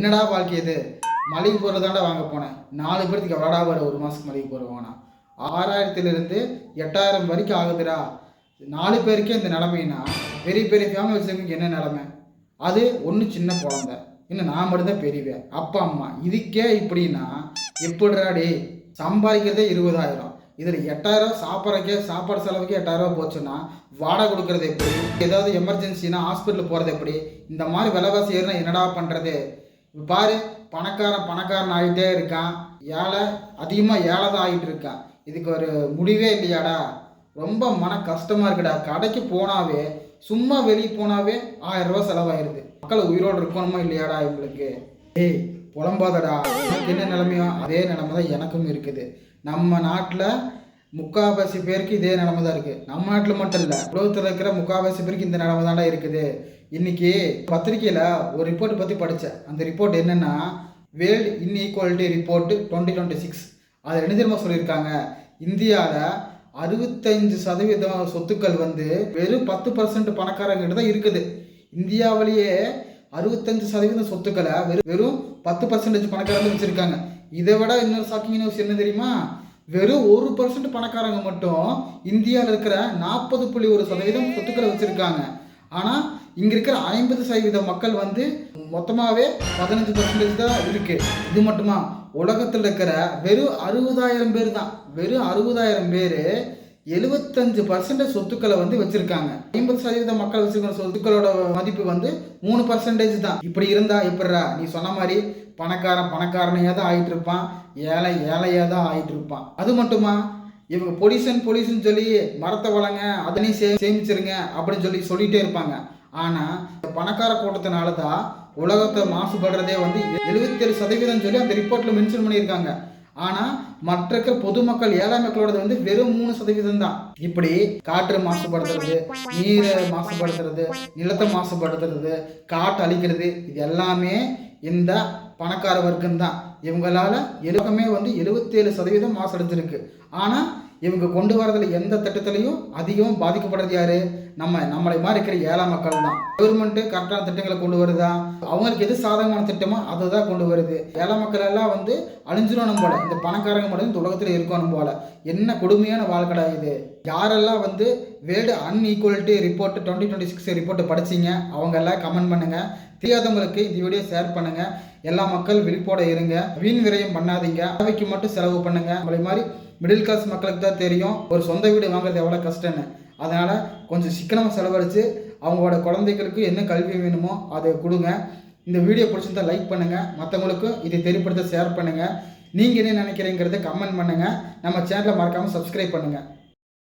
என்னடா வாழ்க்கை இது? மளிகை பொருள் தாண்டா வாங்க போனேன். நாலு பேர்த்துக்கு எவ்வளோடா வரும்? ஒரு மாதத்துக்கு மளிகை பொருள் வாங்கினா. ஆறாயிரத்துலேருந்து எட்டாயிரம் வரைக்கும் ஆகுதுடா. நாலு பேருக்கே இந்த நிலமைனா பெரிய பெரிய ஃபேமிலி வச்சுருக்கவங்க என்ன நிலமை? அது ஒன்று சின்ன குழந்த. இன்னும் நான் மட்டும்தான் பெரியவேன். அப்பா அம்மா. இதுக்கே இப்படின்னா எப்படிடா சம்பாதிக்கிறதே இருபதாயிரம். இதில் எட்டாயிரம் சாப்பிட்றக்கே சாப்பாடு செலவுக்கே எட்டாயிரம் போச்சுன்னா வாடகை கொடுக்கறது எப்படி? ஏதாவது எமர்ஜென்சினா ஹாஸ்பிட்டல் போகிறது எப்படி? இந்த மாதிரி விலைவாசி ஏறினா என்னடா பண்ணுறது இப்போ பாரு பணக்காரன் பணக்காரன் ஆகிட்டே இருக்கான். ஏழை அதிகமாக ஏழை தான் ஆகிட்டு இருக்கான். இதுக்கு ஒரு முடிவே இல்லையாடா? ரொம்ப மன கஷ்டமாக இருக்குடா. கடைக்கு போனாவே சும்மா வெளியே போனாவே ஆயிரம் செலவாயிருது. மக்கள் உயிரோடு இருக்கணுமா இல்லையாடா இவங்களுக்கு? ஏய் புலம்பாதடா. என்ன நிலைமையோ அதே நிலைமை தான் எனக்கும் இருக்குது. நம்ம நாட்டில் முக்காவாசி பேருக்கு இதே நிலமை தான் இருக்குது நம்ம நாட்டில் மட்டும் இல்லை உலகத்தில் இருக்கிற முக்காவாசி பேருக்கு இந்த நிலமை தான்டா இருக்குது. இன்னைக்கு பத்திரிக்கையில் ஒரு ரிப்போர்ட் பற்றி படித்தேன் அந்த ரிப்போர்ட் என்னென்னா world inequality report twenty twenty six அது என்ன தெரியுமா சொல்லியிருக்காங்க. இந்தியாவில் அறுபத்தஞ்சு சதவீதம் சொத்துக்கள் வந்து வெறும் பத்து பர்சன்ட் பணக்காரங்கிட்ட தான் இருக்குது. இந்தியாவிலேயே அறுபத்தஞ்சு சதவீதம் சொத்துக்களை வெறும் வெறும் பத்து பர்சன்டேஜ் பணக்காரங்க வச்சுருக்காங்க. இதை விட இன்னொரு ஷாக்கிங் நியூஸ் என்ன தெரியுமா? வெறும் ஒரு பர்சன்ட் பணக்காரங்க மட்டும் இந்தியாவில் இருக்கிற நாற்பது புள்ளி ஒரு சதவீதம் சொத்துக்களை வச்சுருக்காங்க. ஆனால் இங்கே இருக்கிற ஐம்பது சதவீத மக்கள் வந்து மொத்தமாகவே பதினஞ்சு பர்சன்டேஜ் தான் இருக்குது இது மட்டுமா? உலகத்தில் இருக்கிற வெறும் அறுபதாயிரம் பேர் தான். வெறும் அறுபதாயிரம் பேர் எழுபத்தஞ்சு பர்சன்டேஜ் சொத்துக்களை வந்து வச்சிருக்காங்க. ஐம்பது சதவீத மக்கள் வச்சிருக்கிற சொத்துக்களோட மதிப்பு வந்து மூணு பர்சன்டேஜ் தான். இப்படி இருந்தா எப்படிடா? நீ சொன்ன மாதிரி பணக்காரன் பணக்காரனையாக தான் ஆயிட்டு இருப்பான். ஏழை ஏழையாக தான் ஆயிட்டு இருப்பான். அது மட்டுமா? இவங்க பொலிசன் பொலிசன் சொல்லி மரத்தை வளங்க அதனையும் சே சேமிச்சிருங்க அப்படின்னு சொல்லி சொல்லிட்டே இருப்பாங்க. ஆனால் பணக்கார கூட்டத்தினால தான் உலகத்தை மாசுபடுறதே வந்து எழுபத்தேழு சதவீதம் சொல்லி அந்த ரிப்போர்ட்டில் மென்ஷன் பண்ணியிருக்காங்க. ஆனால் மற்ற பொதுமக்கள் ஏழை மக்களோடது வந்து வெறும் மூணு சதவீதம் தான். இப்படி காற்று மாசுபடுத்துறது நீரை மாசுபடுத்துறது நிலத்தை மாசுபடுத்துறது காற்று அழிக்கிறது இது எல்லாமே இந்த பணக்கார வர்க்கம் தான் இவங்களால உலகமே வந்து எழுபத்தேழு சதவீதம் மாசடைஞ்சிருக்கு. ஆனால் இவங்க கொண்டு வரதுல எந்த திட்டத்திலையும் அதிகம் பாதிக்கப்படுறது யாரு? நம்ம நம்மளை மாதிரி இருக்கிற ஏழை மக்கள் தான் கவர்மெண்ட்டு கரெக்டான திட்டங்களை கொண்டு வருதா? அவங்களுக்கு எது சாதகமான திட்டமோ அதை தான் கொண்டு வருது. ஏழை மக்கள் எல்லாம் வந்து அழிஞ்சிடணும் போல. இந்த பணக்காரங்க மட்டும் இந்த உலகத்தில் இருக்கணும் போல. என்ன கொடுமையான வாழ்க்கடா இது? யாரெல்லாம் வந்து world inequality report twenty twenty six ரிப்போர்ட்டை படிச்சிங்க அவங்க எல்லாம் கமெண்ட் பண்ணுங்க. தெரியாதவங்களுக்கு இந்த வீடியோ ஷேர் பண்ணுங்க. எல்லா மக்கள் விழிப்போட இருங்க. வீண் விரயம் பண்ணாதீங்க. தேவைக்கு மட்டும் செலவு பண்ணுங்க. நம்மளை மாதிரி மிடில் கிளாஸ் மக்களுக்கு தான் தெரியும். ஒரு சொந்த வீடு வாங்குறது எவ்வளோ கஷ்டம்னு. அதனால் கொஞ்சம் சிக்கனமாக செலவழித்து அவங்களோட குழந்தைகளுக்கு என்ன கல்வி வேணுமோ அதை கொடுங்க. இந்த வீடியோ பிடிச்சிருந்தா லைக் பண்ணுங்கள் மற்றவங்களுக்கும் இதை தெரியப்படுத்த ஷேர் பண்ணுங்கள் நீங்கள் என்ன நினைக்கிறீங்கிறத கமெண்ட் பண்ணுங்கள் நம்ம சேனலை மறக்காமல் சப்ஸ்கிரைப் பண்ணுங்கள்